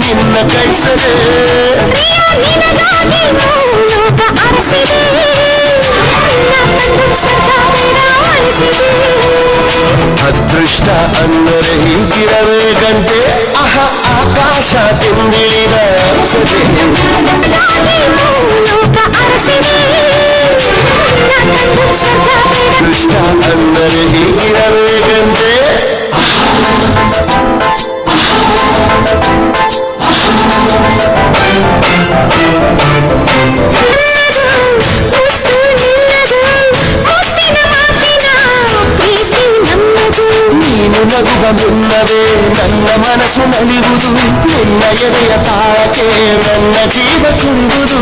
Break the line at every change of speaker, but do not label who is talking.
ನಿನ್ನ ಕೈಸದೆ ಅದೃಷ್ಟ ಅಂದರೆ ಹೀಗಿರಬೇಕಂತೆ ಅಹ ಆಕಾಶ ತಿಂದಿಳಿದ నగువమున్నవే నన్న మనసు నలిగుదు నిన్న ఎదయ తాకే నన్న జీవ కుంగుదు